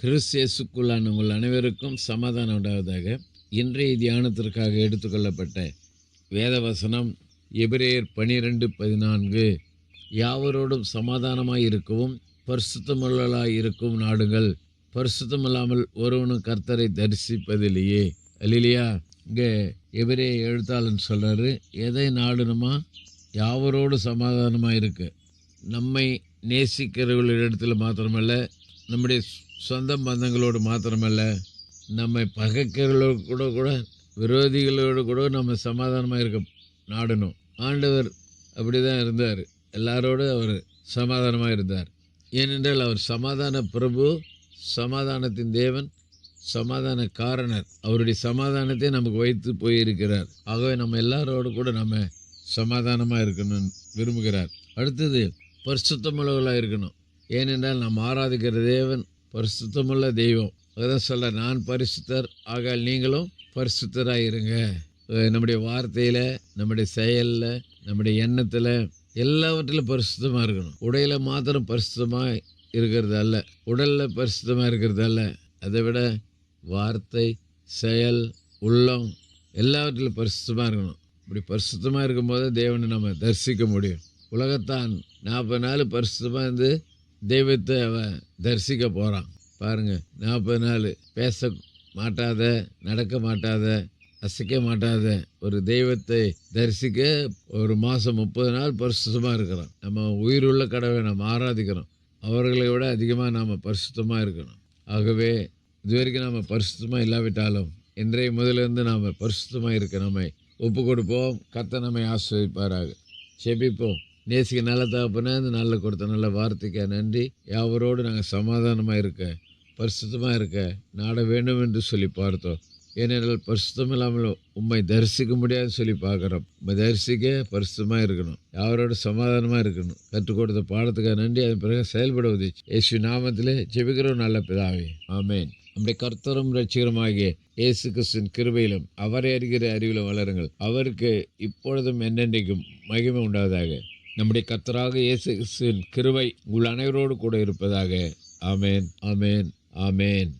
கிறிஸ்தியசுக்குள்ளான உங்கள் அனைவருக்கும் சமாதானம் உண்டாவதாக இன்றைய தியானத்திற்காக எடுத்துக்கொள்ளப்பட்ட வேதவசனம் எபிரேயர் பனிரெண்டு பதினான்கு. யாவரோடும் சமாதானமாய் இருக்கவும் பரிசுத்தமுள்ளலாய் இருக்கும் நாடுகள் பரிசுத்தமில்லாமல் ஒருவனும் கர்த்தரை தரிசிப்பதில்லையே. அல்லையா இங்கே எபிரே எழுத்தாளன் சொல்கிறாரு எதை நாடணுமா யாவரோடு சமாதானமாக இருக்கு. நம்மை நேசிக்கிறவர்களிடத்துல மாத்திரமல்ல நம்முடைய சொந்த பந்தங்களோடு மாத்திரமல்ல நம்மை பகைக்கிறவர்களோடு கூட கூட விரோதிகளோடு கூட நம்ம சமாதானமாக இருக்க நாடணும். ஆண்டவர் அப்படி தான் இருந்தார். எல்லாரோடு அவர் சமாதானமாக இருந்தார். ஏனென்றால் அவர் சமாதான பிரபு சமாதானத்தின் தேவன் சமாதான காரணர். அவருடைய சமாதானத்தை நமக்கு வைத்து போயிருக்கிறார். ஆகவே நம்ம எல்லாரோடு கூட நம்ம சமாதானமாக இருக்கணும்னு விரும்புகிறார். அடுத்தது பரிசுத்தமுள்ளவர்களாக இருக்கணும். ஏனென்றால் நாம் ஆராதிக்கிற தேவன் பரிசுத்தமுள்ள தெய்வம். அதான் சொல்ல நான் பரிசுத்தர் ஆக நீங்களும் பரிசுத்தராக இருங்க நம்முடைய வார்த்தையில் நம்முடைய செயலில் நம்முடைய எண்ணத்தில் எல்லாவற்றிலும் பரிசுத்தமாக இருக்கணும். உடையில் மாத்திரம் பரிசுத்தமாக இருக்கிறது அல்ல. உடலில் பரிசுத்தமாக இருக்கிறது அல்ல. அதை விட வார்த்தை செயல் உள்ளம் எல்லாவற்றிலும் பரிசுத்தமாக இருக்கணும். இப்படி பரிசுத்தமாக இருக்கும்போது தேவனை நம்ம தரிசிக்க முடியும். உலகத்தான் நாற்பது நாள் பரிசுத்தமாக இருந்து தெய்வத்தை அவன் தரிசிக்க போகிறான் பாருங்க நாற்பது நாள் பேச மாட்டாத நடக்க மாட்டாத அசைக்க மாட்டாத ஒரு தெய்வத்தை தரிசிக்க ஒரு மாதம் முப்பது நாள் பரிசுத்தமாக இருக்கிறோம் நம்ம உயிருள்ள கடவை நம்ம ஆராதிக்கிறோம் அவர்களை விட அதிகமாக நாம் பரிசுத்தமாக இருக்கணும். ஆகவே இதுவரைக்கும் நாம் பரிசுத்தமாக இல்லாவிட்டாலும் இன்றைய முதலிருந்து நாம் பரிசுத்தமாக இருக்க நம்மை ஒப்பு கொடுப்போம் கத்த நம்மை ஆஸ்வதிப்பாராக செபிப்போம் நேசிக்க நல்ல தகப்பனே இந்த நல்ல கொடுத்த நல்ல வார்த்தைக்கு நன்றி. யாவரோடு நாங்கள் சமாதானமாக இருக்க பரிசுத்தமாக இருக்க நாட வேண்டும் என்று சொல்லி பார்த்தோம். ஏனென்றால் பரிசுத்தம் இல்லாமல் உண்மை தரிசிக்க முடியாதுன்னு சொல்லி பார்க்குறோம். உண்மை தரிசிக்க பரிசுத்தமாக இருக்கணும். யாரோட சமாதானமாக இருக்கணும். கற்றுக் கொடுத்த பாடத்துக்காக நன்றி. அதன் பிறகு செயல்பட உதவிச்சு இயேசு நாமத்திலே ஜெபிக்கிறோம் நல்ல பிதாவே. ஆமேன். நம்முடைய கர்த்தரும் ரட்சிகரமாகிய இயேசு கிறிஸ்தின் கிருபையிலும் அவரை அறிகிற அறிவிலும் வளருங்கள். அவருக்கு இப்பொழுதும் என்னென்றைக்கும் மகிமை உண்டாவதாக. நம்முடைய கர்த்தராக இயேசு கிருவை உங்கள் அனைவரோடு கூட இருப்பதாக. ஆமேன் ஆமேன் ஆமேன்.